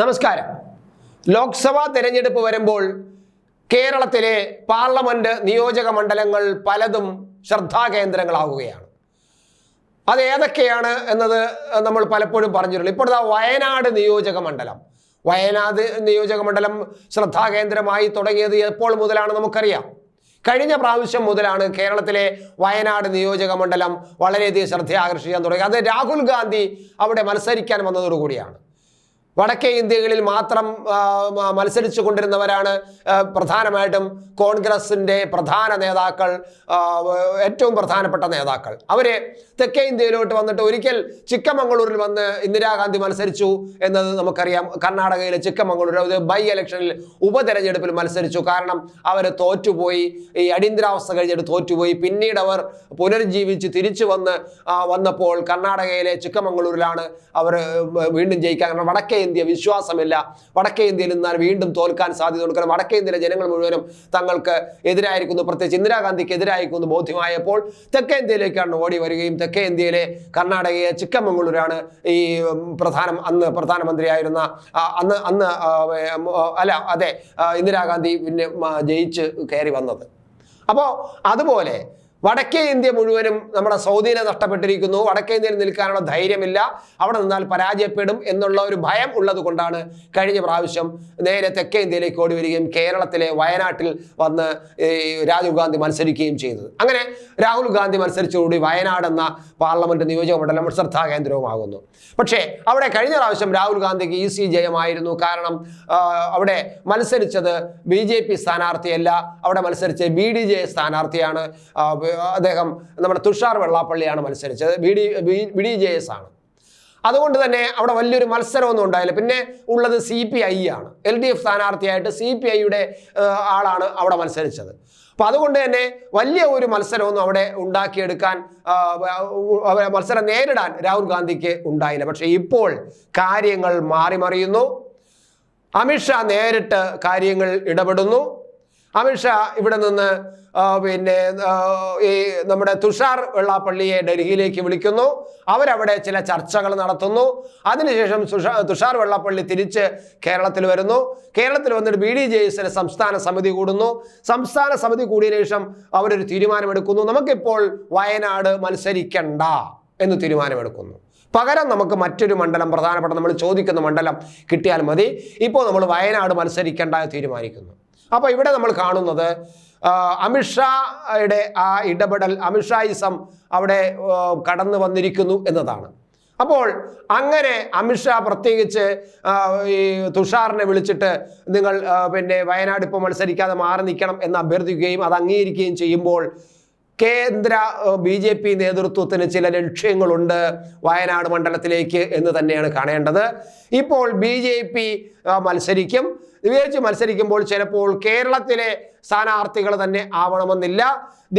നമസ്കാരം. ലോക്സഭാ തെരഞ്ഞെടുപ്പ് വരുമ്പോൾ കേരളത്തിലെ പാർലമെന്റ് നിയോജക മണ്ഡലങ്ങൾ പലതും ശ്രദ്ധാകേന്ദ്രങ്ങളാവുകയാണ് അത് ഏതൊക്കെയാണ് എന്നത് നമ്മൾ പലപ്പോഴും പറഞ്ഞിട്ടുള്ളൂ ഇപ്പോൾ വയനാട് നിയോജക മണ്ഡലം. വയനാട് നിയോജക മണ്ഡലം ശ്രദ്ധാകേന്ദ്രമായി തുടങ്ങിയത് എപ്പോൾ മുതലാണ് നമുക്കറിയാം. കഴിഞ്ഞ പ്രാവശ്യം മുതലാണ് കേരളത്തിലെ വയനാട് നിയോജക മണ്ഡലം വളരെയധികം ശ്രദ്ധ ആകർഷിക്കാൻ തുടങ്ങി. അത് രാഹുൽ ഗാന്ധി അവിടെ മത്സരിക്കാൻ വന്നതോടുകൂടിയാണ്. വടക്കേ ഇന്ത്യകളിൽ മാത്രം മത്സരിച്ചു കൊണ്ടിരുന്നവരാണ് പ്രധാനമായിട്ടും കോൺഗ്രസിന്റെ പ്രധാന നേതാക്കൾ ഏറ്റവും പ്രധാനപ്പെട്ട നേതാക്കൾ. അവർ തെക്കേ ഇന്ത്യയിലോട്ട് വന്നിട്ട് ഒരിക്കൽ ചിക്കമംഗളൂരിൽ വന്ന് ഇന്ദിരാഗാന്ധി മത്സരിച്ചു എന്നത് നമുക്കറിയാം. കർണാടകയിലെ ചിക്കമംഗളൂർ അത് ബൈ ഇലക്ഷനിൽ ഉപതെരഞ്ഞെടുപ്പിൽ മത്സരിച്ചു. കാരണം അവർ തോറ്റുപോയി ഈ അടിയന്തരാവസ്ഥ കഴിഞ്ഞിട്ട് തോറ്റുപോയി. പിന്നീട് അവർ പുനരുജ്ജീവിച്ച് തിരിച്ചു വന്ന് വന്നപ്പോൾ കർണാടകയിലെ ചിക്കമംഗളൂരിലാണ് അവർ വീണ്ടും ജയിക്കാൻ കാരണം വടക്കേ ഇന്ത്യ വിശ്വാസമില്ല. വടക്കേ ഇന്ത്യയിൽ നിന്നാൽ വീണ്ടും തോൽക്കാൻ സാധ്യതയുണ്ട് കാരണം വടക്കേ ഇന്ത്യയിലെ ജനങ്ങൾ മുഴുവനും തങ്ങൾക്ക് എതിരായിരിക്കുന്നു. പ്രത്യേകിച്ച് ഇന്ദിരാഗാന്ധിക്ക് എതിരായിരിക്കുന്നു ബോധ്യമായപ്പോൾ തെക്കേ ഇന്ത്യയിലേക്കാണ് ഓടി വരികയും തെക്കേ ഇന്ത്യയിലെ കർണാടകയെ ചിക്കമംഗളൂരാണ് ഈ പ്രധാനം അന്ന് പ്രധാനമന്ത്രിയായിരുന്ന അന്ന് അന്ന് അല്ല അതെ ഇന്ദിരാഗാന്ധി പിന്നെ ജയിച്ച് കയറി വന്നത്. അപ്പോൾ അതുപോലെ വടക്കേ ഇന്ത്യ മുഴുവനും നമ്മുടെ സൗദിനെ നഷ്ടപ്പെട്ടിരിക്കുന്നു. വടക്കേ ഇന്ത്യയിൽ നിൽക്കാനുള്ള ധൈര്യമില്ല. അവിടെ നിന്നാൽ പരാജയപ്പെടും എന്നുള്ള ഒരു ഭയം ഉള്ളത് കഴിഞ്ഞ പ്രാവശ്യം നേരെ തെക്കേ ഇന്ത്യയിലേക്ക് ഓടി വരികയും കേരളത്തിലെ വയനാട്ടിൽ വന്ന് രാജീവ് ഗാന്ധി മത്സരിക്കുകയും ചെയ്തത്. അങ്ങനെ രാഹുൽ ഗാന്ധി മത്സരിച്ചതോടുകൂടി വയനാട് എന്ന പാർലമെന്റ് നിയോജക മണ്ഡലം ശ്രദ്ധാ കേന്ദ്രവുമാകുന്നു. പക്ഷേ അവിടെ കഴിഞ്ഞ പ്രാവശ്യം രാഹുൽ ഗാന്ധിക്ക് ഈസി ജയമായിരുന്നു. കാരണം അവിടെ മത്സരിച്ചത് ബി ജെ പി സ്ഥാനാർത്ഥിയല്ല. അവിടെ മത്സരിച്ച ബി ഡി ജെ സ്ഥാനാർത്ഥിയാണ്. അദ്ദേഹം നമ്മുടെ തുഷാർ വെള്ളാപ്പള്ളിയാണ് മത്സരിച്ചത്. B D B D J S ആണ്. അതുകൊണ്ട് തന്നെ അവിടെ വലിയൊരു മത്സരമൊന്നും ഉണ്ടായില്ല. പിന്നെ ഉള്ളത് സി പി ഐ ആണ്. എൽ ഡി എഫ് സ്ഥാനാർത്ഥിയായിട്ട് സി പി ഐയുടെ ആളാണ് അവിടെ മത്സരിച്ചത്. അപ്പോൾ അതുകൊണ്ട് തന്നെ വലിയ ഒരു മത്സരമൊന്നും അവിടെ ഉണ്ടാക്കിയെടുക്കാൻ മത്സരം നേരിടാൻ രാഹുൽ ഗാന്ധിക്ക് ഉണ്ടായില്ല. പക്ഷേ ഇപ്പോൾ കാര്യങ്ങൾ മാറി മറിയുന്നു അമിത്ഷാ നേരിട്ട് കാര്യങ്ങൾ ഇടപെടുന്നു. അമിത്ഷാ ഇവിടെ നിന്ന് പിന്നെ ഈ നമ്മുടെ തുഷാർ വെള്ളാപ്പള്ളിയെ ഡൽഹിയിലേക്ക് വിളിക്കുന്നു. അവരവിടെ ചില ചർച്ചകൾ നടത്തുന്നു. അതിനുശേഷം തുഷാർ വെള്ളാപ്പള്ളി തിരിച്ച് കേരളത്തിൽ വരുന്നു. കേരളത്തിൽ വന്നിട്ട് ബി ഡി ജെ എസിന് സംസ്ഥാന സമിതി കൂടുന്നു. സംസ്ഥാന സമിതി കൂടിയ ശേഷം അവരൊരു തീരുമാനമെടുക്കുന്നു. നമുക്കിപ്പോൾ വയനാട് മത്സരിക്കണ്ട എന്ന് തീരുമാനമെടുക്കുന്നു. പകരം നമുക്ക് മറ്റൊരു മണ്ഡലം പ്രധാനപ്പെട്ട നമ്മൾ ചോദിക്കുന്ന മണ്ഡലം കിട്ടിയാൽ മതി. ഇപ്പോൾ നമ്മൾ വയനാട് മത്സരിക്കേണ്ട തീരുമാനിക്കുന്നു. അപ്പോൾ ഇവിടെ നമ്മൾ കാണുന്നത് അമിത്ഷായുടെ ആ ഇടപെടൽ അമിത്ഷായിസം അവിടെ കടന്നു വന്നിരിക്കുന്നു എന്നതാണ്. അപ്പോൾ അങ്ങനെ അമിത്ഷാ പ്രത്യേകിച്ച് ഈ തുഷാറിനെ വിളിച്ചിട്ട് നിങ്ങൾ പിന്നെ വയനാട് ഇപ്പോൾ മത്സരിക്കാതെ മാറി നിൽക്കണം എന്ന് അഭ്യർത്ഥിക്കുകയും അത് അംഗീകരിക്കുകയും ചെയ്യുമ്പോൾ കേന്ദ്ര ബി ജെ പി നേതൃത്വത്തിന് ചില ലക്ഷ്യങ്ങളുണ്ട് വയനാട് മണ്ഡലത്തിലേക്ക് എന്ന് തന്നെയാണ് കാണേണ്ടത്. ഇപ്പോൾ ബി ജെ പി മത്സരിക്കും. വിചാരിച്ച് മത്സരിക്കുമ്പോൾ ചിലപ്പോൾ കേരളത്തിലെ സ്ഥാനാർത്ഥികൾ തന്നെ ആവണമെന്നില്ല.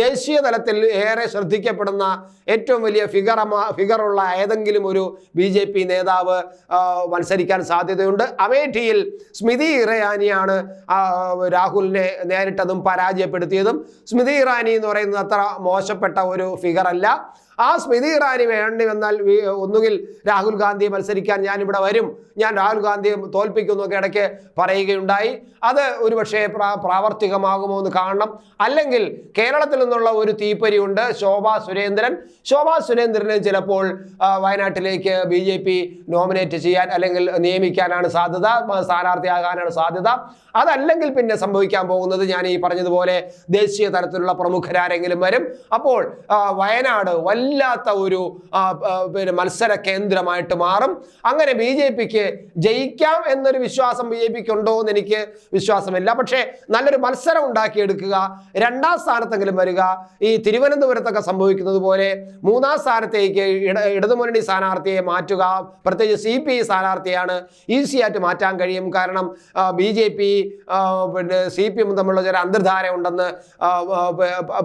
ദേശീയ തലത്തിൽ ഏറെ ശ്രദ്ധിക്കപ്പെടുന്ന ഏറ്റവും വലിയ ഫിഗർ ഫിഗറുള്ള ഏതെങ്കിലും ഒരു ബി ജെ പി നേതാവ് മത്സരിക്കാൻ സാധ്യതയുണ്ട്. അമേഠിയിൽ സ്മിതി ഇറാനിയാണ് രാഹുലിനെ നേരിട്ടതും പരാജയപ്പെടുത്തിയതും. സ്മിതി ഇറാനി എന്ന് പറയുന്നത് അത്ര മോശപ്പെട്ട ഒരു ഫിഗർ അല്ല. ആ സ്മൃതി ഇറാനി വേണ്ടി വന്നാൽ ഒന്നുകിൽ രാഹുൽ ഗാന്ധി മത്സരിക്കാൻ ഞാൻ ഇവിടെ വരും. ഞാൻ രാഹുൽ ഗാന്ധിയെ തോൽപ്പിക്കുന്നു ഒക്കെ ഇടയ്ക്ക് പറയുകയുണ്ടായി. അത് ഒരുപക്ഷെ പ്രാ പ്രാവർത്തികമാകുമോ എന്ന് കാണണം. അല്ലെങ്കിൽ കേരളത്തിൽ നിന്നുള്ള ഒരു തീപ്പരിയുണ്ട്. ശോഭാ സുരേന്ദ്രൻ. ശോഭാ സുരേന്ദ്രനെ ചിലപ്പോൾ വയനാട്ടിലേക്ക് ബി ജെ പി നോമിനേറ്റ് ചെയ്യാൻ അല്ലെങ്കിൽ നിയമിക്കാനാണ് സാധ്യത സ്ഥാനാർത്ഥിയാകാനാണ് സാധ്യത. അതല്ലെങ്കിൽ പിന്നെ സംഭവിക്കാൻ പോകുന്നത് ഞാൻ ഈ പറഞ്ഞതുപോലെ ദേശീയ തലത്തിലുള്ള പ്രമുഖരാരെങ്കിലും വരും. അപ്പോൾ വയനാട് വല്ലാത്ത ഒരു പിന്നെ മത്സര കേന്ദ്രമായിട്ട് മാറും. അങ്ങനെ ബി ജെ പിക്ക് ജയിക്കാം എന്നൊരു വിശ്വാസം ബി ജെ പിക്ക് ഉണ്ടോ എന്ന് എനിക്ക് വിശ്വാസമില്ല. പക്ഷേ നല്ലൊരു മത്സരം ഉണ്ടാക്കിയെടുക്കുക രണ്ടാം സ്ഥാനത്തെങ്കിലും വരിക. ഈ തിരുവനന്തപുരത്തൊക്കെ സംഭവിക്കുന്നത് പോലെ മൂന്നാം സ്ഥാനത്തേക്ക് ഇട ഇടതുമുന്നണി സ്ഥാനാർത്ഥിയെ മാറ്റുക പ്രത്യേകിച്ച് സി പി ഐ സ്ഥാനാർത്ഥിയാണ് ഈസി ആയിട്ട് മാറ്റാൻ കഴിയും. കാരണം ബി ജെ പി പിന്നെ സി പി എം തമ്മിലുള്ള ചില അന്തർധാര ഉണ്ടെന്ന്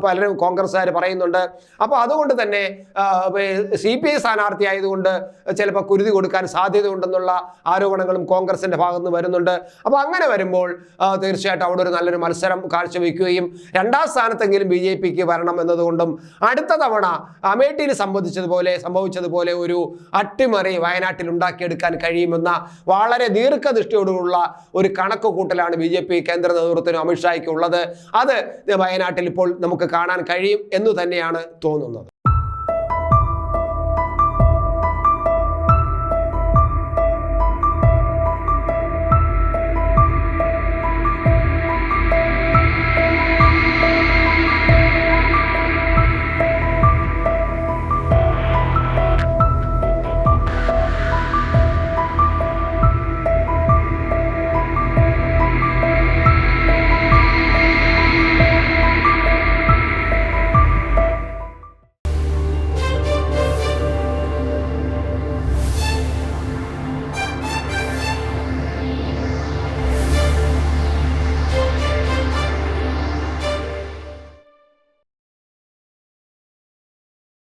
പലരും കോൺഗ്രസ്സുകാർ പറയുന്നുണ്ട്. അപ്പോൾ അതുകൊണ്ട് തന്നെ സി പി ഐ സ്ഥാനാർത്ഥി ആയതുകൊണ്ട് ചിലപ്പോൾ കുരുതി കൊടുക്കാൻ സാധ്യത ഉണ്ടെന്നുള്ള ആരോപണങ്ങളും കോൺഗ്രസിന്റെ ഭാഗത്ത് നിന്ന് വരുന്നുണ്ട്. അപ്പോൾ അങ്ങനെ വരുമ്പോൾ തീർച്ചയായിട്ടും അവിടെ ഒരു നല്ലൊരു മത്സരം കാഴ്ചവെക്കുകയും രണ്ടാം സ്ഥാനത്തെങ്കിലും ബി ജെ പിക്ക് വരണം എന്നതുകൊണ്ടും അടുത്ത തവണ അമേഠിയിൽ സംബന്ധിച്ചതുപോലെ സംഭവിച്ചതുപോലെ ഒരു അട്ടിമറി വയനാട്ടിൽ ഉണ്ടാക്കിയെടുക്കാൻ കഴിയുമെന്ന വളരെ ദീർഘദൃഷ്ടിയോടുള്ള ഒരു കണക്ക് കൂട്ടലാണ് ബി ജെ പി കേന്ദ്ര നേതൃത്വത്തിനും അമിത്ഷായ്ക്കും ഉള്ളത് അത് വയനാട്ടിൽ ഇപ്പോൾ നമുക്ക് കാണാൻ കഴിയും എന്ന് തന്നെയാണ് തോന്നുന്നത്.